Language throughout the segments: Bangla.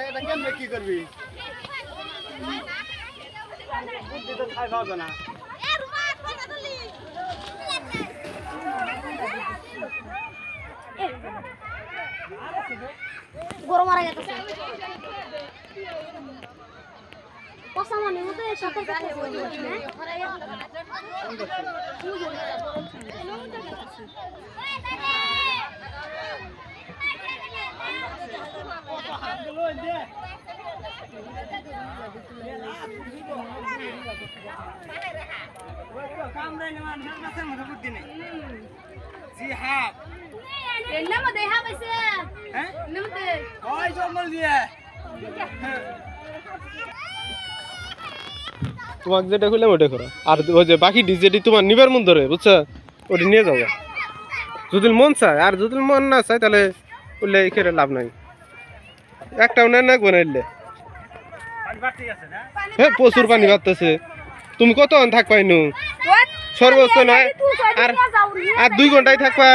এটা কেমনে কি করবি? বুদ্ধি তো খাই পাবে না গরম মারা গেছে কষা মানে সাথে সাথে হ্যাঁ? তোমাকে যেটা খুললাম ওটা করো। আর ওই যে বাকি যেটি তোমার নিবার মন ধরে, বুঝছ? ওটা নিয়ে যাও। যদি মন চায়, আর যদি মন না চায়, তাহলে লাভ নাই। একটাও নেন না না? হ্যাঁ প্রচুর পানি বাড়তেছে। তুমি কত থাক পাইনু সর্বোচ্চ নয়। আর আর দুই ঘন্টায় থাকবা।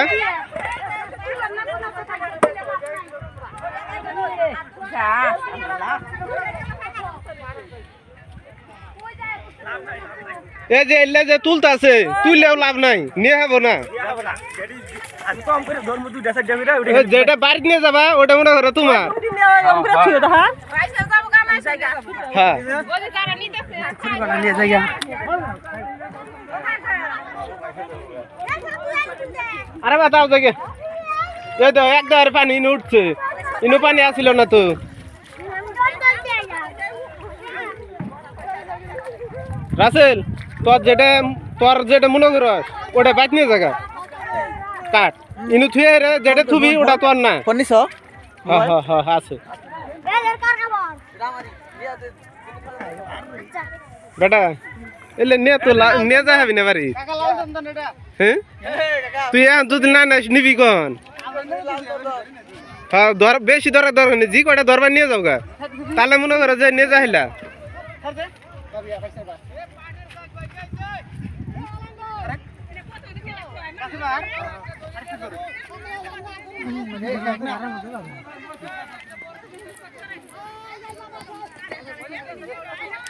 এই যে এলে যে তুলতাছে তুললেও লাভ নাই। নিয়ে হব না। যেটা বাড়ি নিয়ে যাবা ওটা মনে করো তোমার। হ্যাঁ নিয়ে যাই আরে বাতাও দেখে। এই তো এক দেওয়ার পানি ইনো উঠছে। ইনো পানি আসিল না তো। রাসেল তোর যেটা তোর যেটা মনে করস ওটা বাইক নিয়ে জায়গা কাট ইনু থুয়ে রে যেটা থুবি ওটা তোর না কনিস হ্যাঁ হ্যাঁ হ্যাঁ আছে। বেটা এলে নিয়ে তো নিয়ে যা হবি না বাড়ি। হ্যাঁ? তুই যদি না নাস নিবি কন হ্যাঁ ধর বেশি দরকার নেই জি কটা ধরবার নিয়ে যাও গা। তাহলে মনে করো যে নিয়ে যাইলা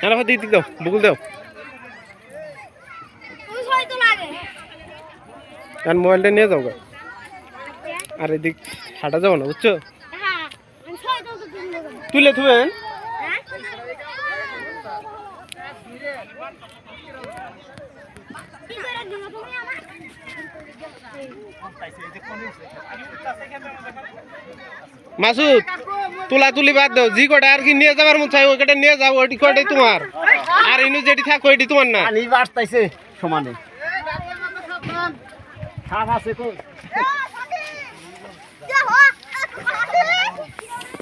হ্যাঁ দিক দাও বুকুল দাও। আর মোবাইলটা নিয়ে যাও গা। আর এদিক হাঁটা যাব না বুঝছ? তুলে থুবেন? মাসুদ তুলা তুলি বাদ দাও। জি কটা আর কি নিয়ে যাবার মন চাই ওই কটা নিয়ে যাও ওই কটাই তোমার? আর ইনু যেটি থাকো ওইটি তোমার না? পানি বাড়তাইছে সমানে। সাপ আছে কই?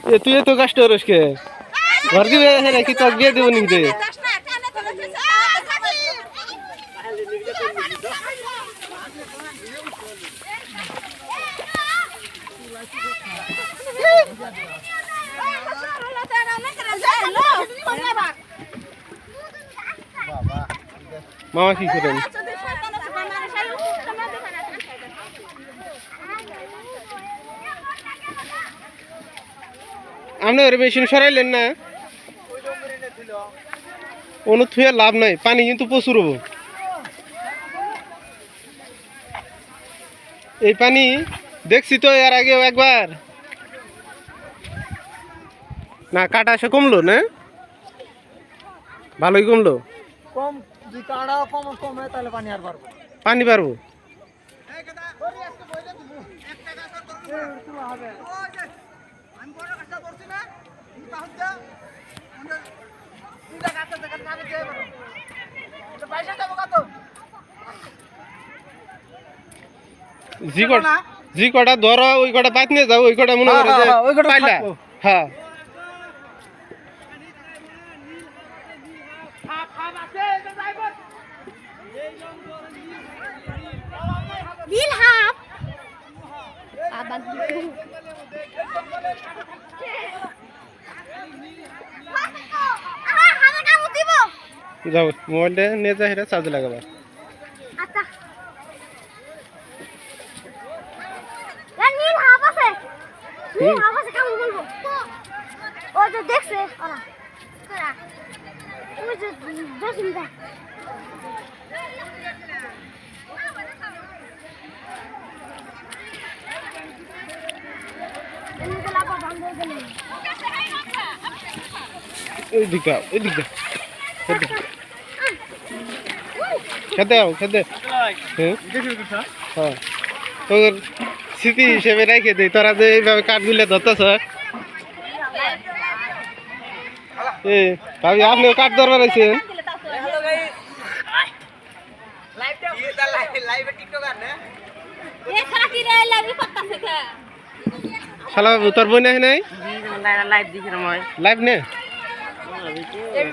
এ তুই তো কষ্ট করিস কে? ঘর দিবে হ্যাঁ কি তোর বিয়ে দেবো নিতে মামা কি করেন? আপনি ওর বেশি সরাইলেন না? কোনো থুয়ে লাভ নাই, পানি কিন্তু প্রচুর হব। এই পানি দেখছি তো এর আগেও একবার না কাটা আসে কমলো না ভালোই কমলো কম কম কমে তাহলে পানি আর পারব পানি পারব জি কটা জি কটা ধরো ওই কটা বাদ নিয়ে যাও ওই কটা মনে হ্যাঁ, করো যে হ্যাঁ, হ্যাঁ, ওই কটা পাইলা। হ্যাঁ। Bill half. আবার যাও মোবাইলটা নিয়ে যা হেরা চার্জ লাগাবা আচ্ছা এ নীল হাফ আছে নীল হাফ আছে কেমন বলব ও যে দেখছে ওরা। হয়ে এই দিকটা খেতে। খেতে হ্যাঁ। হ্যাঁ। তোর স্মৃতি হিসেবে রেখে দিই। তোরা যে এইভাবে কাঠগুলো ধরতেছ এ ভাবি আপনিও কাঠ ধরবার আছেন এ খারা কি রে লাগি করতেছে কে শালা বাবু তোর বোন আছে নাই? লাইভ না? মই লাইভ নে। এই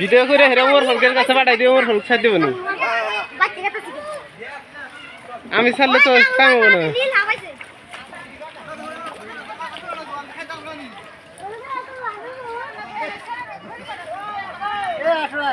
ভিডিও করে হেরে ওর ফোনের কাছে পাঠাই দিও ওর ফোন ছাড় দেবো না। আমি ছাড়লে তো কাম না। এ আসলে